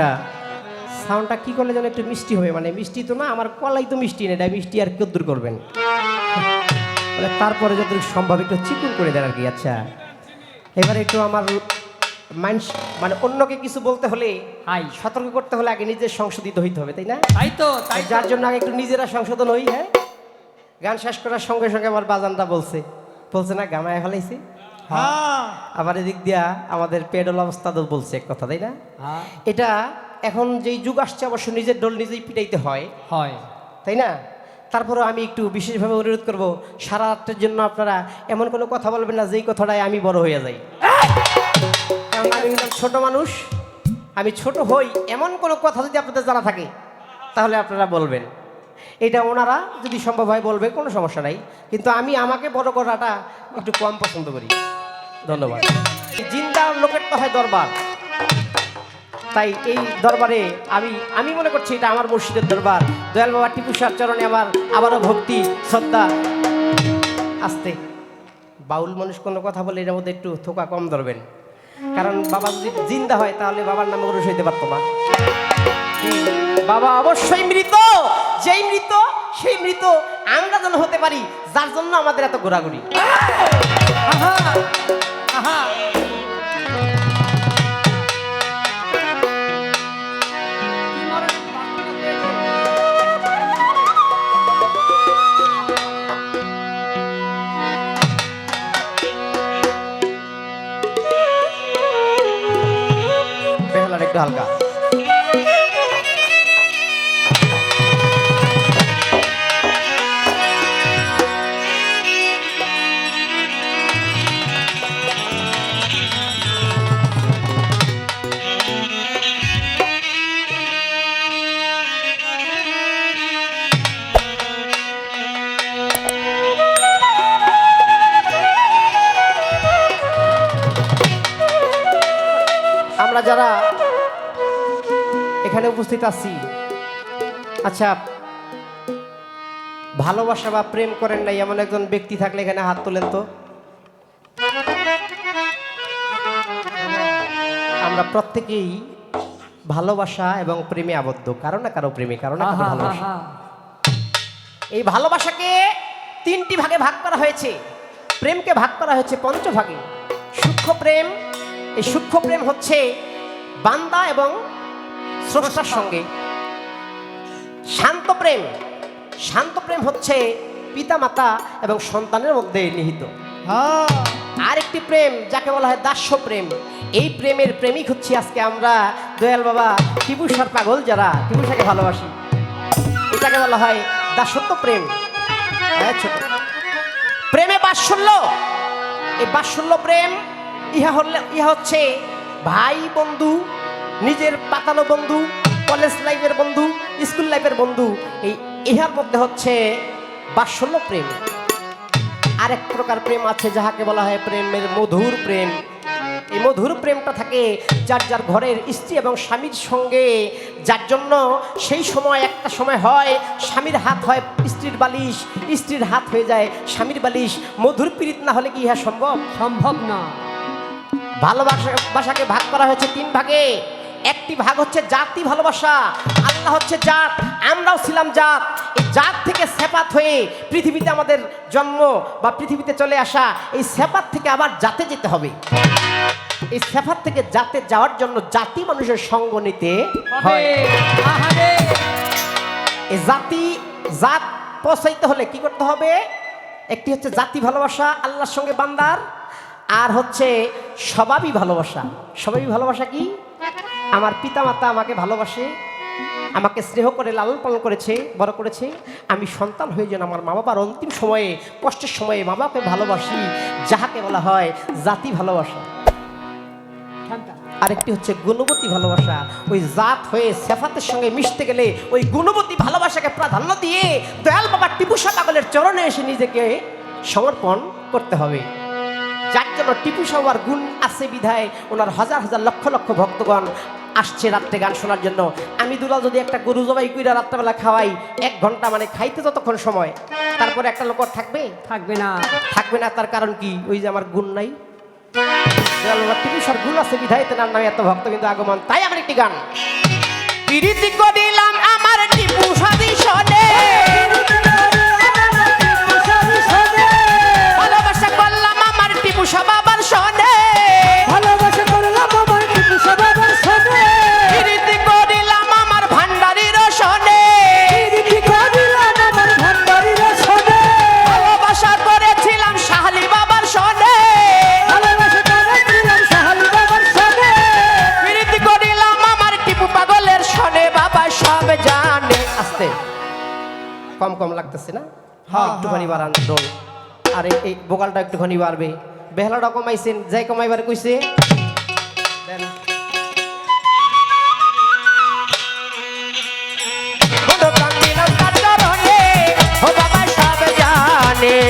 আচ্ছা সাউন্ডটা কি করলে যেন একটু মিষ্টি হবে মানে মিষ্টি তো না আমার কলাই তো মিষ্টি না এটা মিষ্টি আর কদ্দুর করবেন। মানে তারপরে যতটুকু সম্ভব একটু চিকুন করে দেন আর কি আচ্ছা। এবারে একটু আমার মাইন্ড মানে অন্যকে কিছু বলতে হলে হাই। সতর্ক করতে হলে আগে নিজের সংশোধিত হইতে হবে তাই না? তাই তো তাই যার জন্য আগে একটু নিজেরা সংশোধন হই হ্যাঁ। গান শেষ করার সঙ্গে সঙ্গে আমার বাজানটা বলছে। বলছে না গামায় ফেলাইছে। আবার এদিক দিয়া আমাদের পেডল অবস্থা তো বলছে এক কথা তাই না? হ্যাঁ, এটা এখন যেই যুগ আসছে অবশ্য নিজের ডোল নিজেই পিটাইতে হয়। হয়। তাই না? তারপরে আমি একটু বিশেষভাবে অনুরোধ করব সারা রাত্রের জন্য আপনারা এমন কোনো কথা বলবেন না যেই কথাটায় আমি বড় হয়ে যাই। কারণ আমি ছোট মানুষ আমি ছোট হই এমন কোনো কথা যদি আপনাদের জানা থাকে তাহলে আপনারা বলবেন। এটা ওনারা যদি সম্ভব হয় বলবে কোনো সমস্যা নাই। কিন্তু আমি আমাকে বড় করাটা একটু কম পছন্দ করি। ধন্যবাদ। জিন্দা লোকের তো হয় দরবার। তাই এই দরবারে আমি আমি মনে করছি এটা আমার মুর্শিদের দরবার। দয়াল বাবা টিপু সার চরণে আমার আবারও ভক্তি শ্রদ্ধা আসতে। বাউল মানুষ কোনো কথা বলে এর মধ্যে একটু থোকা কম ধরবেন। কারণ বাবা যদি জিন্দা হয় তাহলে বাবার নামে উরুষ হইতে পারতো না। বাবা অবশ্যই মৃত যেই মৃত সেই মৃত আমরা যেন হতে পারি যার জন্য আমাদের এত ঘোরাঘুরি। বেহালার একটু হালকা উপস্থিত আছি। আচ্ছা ভালোবাসা বা প্রেম করেন নাই এমন একজন ব্যক্তি থাকলে এখানে হাত তোলেন তো? আমরা প্রত্যেকেই ভালোবাসা এবং প্রেমে আবদ্ধ কারও না কারও প্রেমে কারও না কারও ভালোবাসা। এই ভালোবাসাকে তিনটি ভাগে ভাগ করা হয়েছে। প্রেমকে ভাগ করা হয়েছে পঞ্চভাগে। সূক্ষ্ম প্রেম এই সূক্ষ্ম প্রেম হচ্ছে বান্দা এবং স্রষ্টার সঙ্গে। শান্ত প্রেম। শান্ত প্রেম হচ্ছে পিতা মাতা এবং সন্তানের মধ্যে নিহিত। হ্যাঁ। আরেকটি প্রেম যাকে বলা হয় দাস্য প্রেম। এই প্রেমের প্রেমিক হচ্ছে আজকে আমরা দয়াল বাবা টিপুসার পাগল যারা টিপুসাকে ভালোবাসি। এটাকে বলা হয় দাসত্ব প্রেম। হ্যাঁ, ছোট। প্রেমে বাৎসল্য। এই বাৎসল্য প্রেম ইহা হলে ইহা হচ্ছে ভাই বন্ধু নিজের পাতানো বন্ধু কলেজ লাইফের বন্ধু স্কুল লাইফের বন্ধু এই ইহার মধ্যে হচ্ছে বাৎসল্য প্রেম। আরেক প্রকার প্রেম আছে যাহাকে বলা হয় প্রেমের মধুর প্রেম। এই মধুর প্রেমটা থাকে যার যার ঘরের স্ত্রী এবং স্বামীর সঙ্গে যার জন্য সেই সময় একটা সময় হয় স্বামীর হাত হয় স্ত্রীর বালিশ স্ত্রীর হাত হয়ে যায় স্বামীর বালিশ। মধুর পীড়িত না হলে কি ইহা সম্ভব? সম্ভব না। ভালোবাসা বাসাকে ভাগ করা হয়েছে তিন ভাগে। একটি ভাগ হচ্ছে জাতি ভালোবাসা আল্লাহ হচ্ছে জাত আমরাও ছিলাম জাত। এই জাত থেকে সেপাত হয়ে পৃথিবীতে আমাদের জন্ম বা পৃথিবীতে চলে আসা এই সেপাত থেকে আবার জাতে যেতে হবে। এই সেপাত থেকে জাতে যাওয়ার জন্য জাতি মানুষের সঙ্গ নিতে হবে। হয়। এই জাতি জাত পৌঁছাইতে হলে কি করতে হবে? একটি হচ্ছে জাতি ভালোবাসা আল্লাহর সঙ্গে বান্দার। আর হচ্ছে স্বভাবই ভালোবাসা। স্বভাবই ভালোবাসা কি? আমার পিতামাতা আমাকে ভালোবাসে, আমাকে স্নেহ করে, লালন পালন করেছে, বড় করেছে। আমি সন্তান হয়ে যেন আমার মা বাবার অন্তিম সময়ে, কষ্টের সময়ে মা বাবাকে ভালোবাসি, যাহাকে বলা হয় জাতি ভালোবাসা। আরেকটি হচ্ছে গুণবতী ভালোবাসা। ওই জাত হয়ে সেফাতের সঙ্গে মিশতে গেলে ওই গুণবতী ভালোবাসাকে প্রাধান্য দিয়ে দয়াল বাবা টিপুসা পাগলের চরণে এসে নিজেকে সমর্পণ করতে হবে। যার জন্য টিপু সাহার গুণ আছে বিধায় ওনার হাজার হাজার লক্ষ লক্ষ ভক্তগণ আসছে রাত্রে গান শোনার জন্য। আমি দুলাল যদি একটা গরু জবাই কুইরা রাত্রেবেলা খাওয়াই এক ঘণ্টা মানে খাইতে যতক্ষণ সময় তারপর একটা লোক থাকবে? থাকবে না। থাকবে না তার কারণ কি? ওই যে আমার গুণ নাই। গুণ আছে বিধায় তেনার নামে এত ভক্ত কিন্তু আগমন। তাই আমার একটি গান। আমার আস্তে আস্তে। কম কম লাগতেছে না? হ্যাঁ একটুখানি হ্যাঁ। বাড়ান দোল আর এই বোকালটা একটুখানি বাড়বে। বেহলাটা কমাইছেন যাই কমাইবার কইছে। দেন। জানে।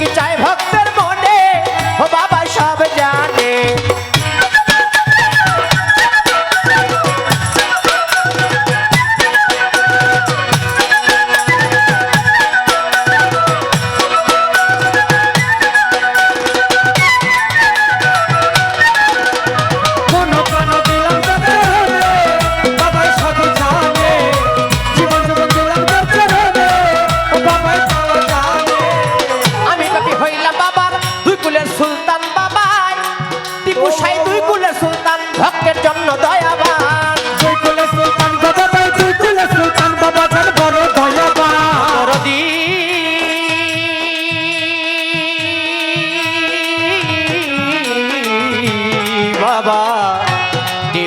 কি চায় ভক্ত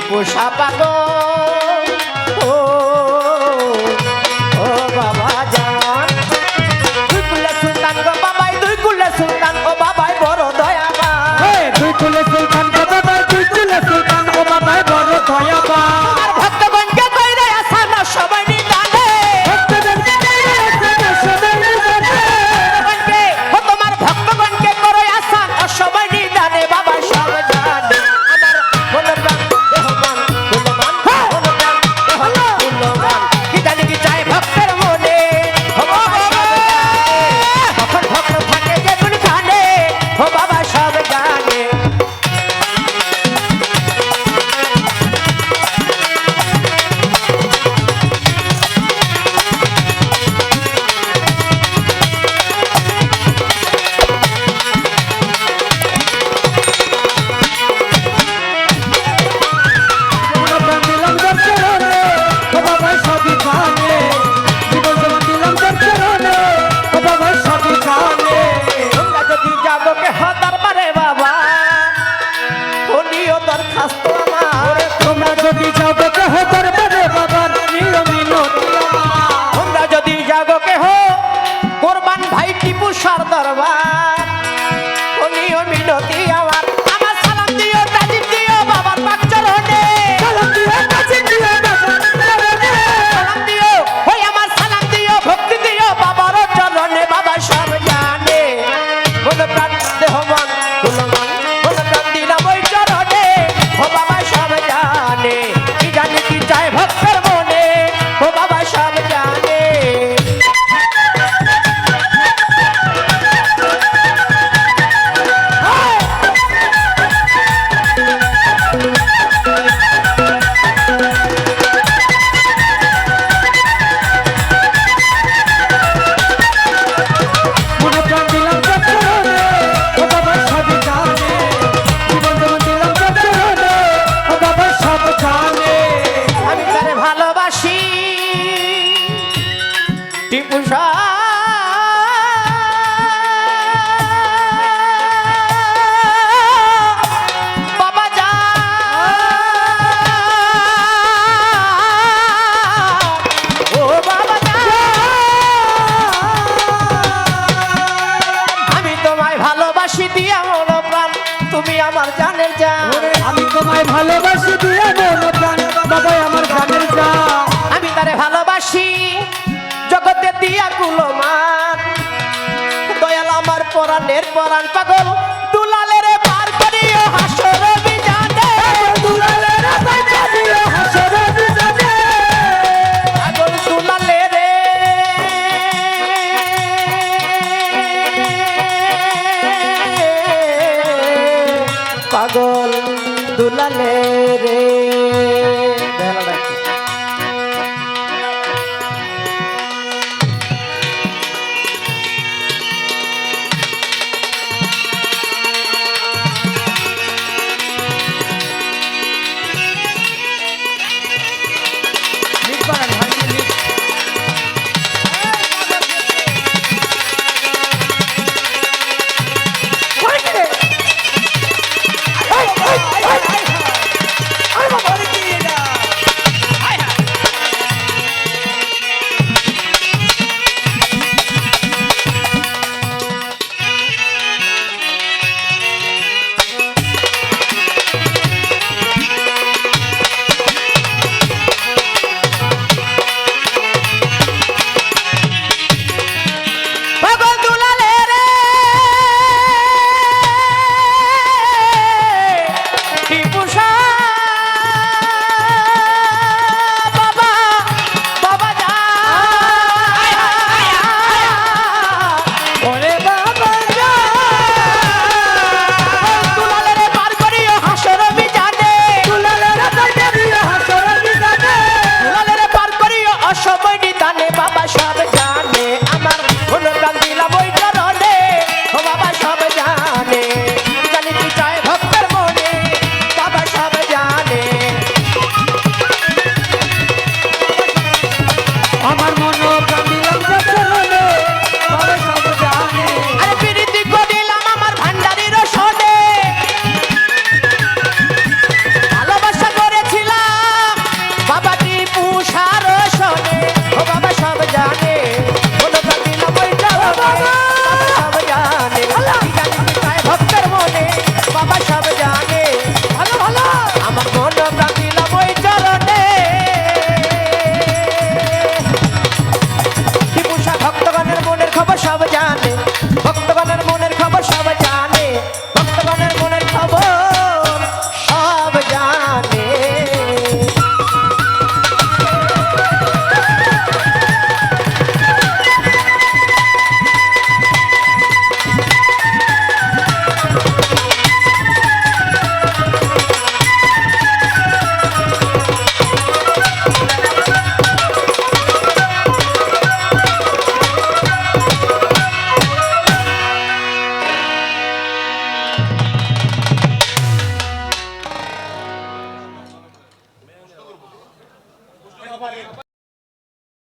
পোষা পাগল। পরাণের পাগল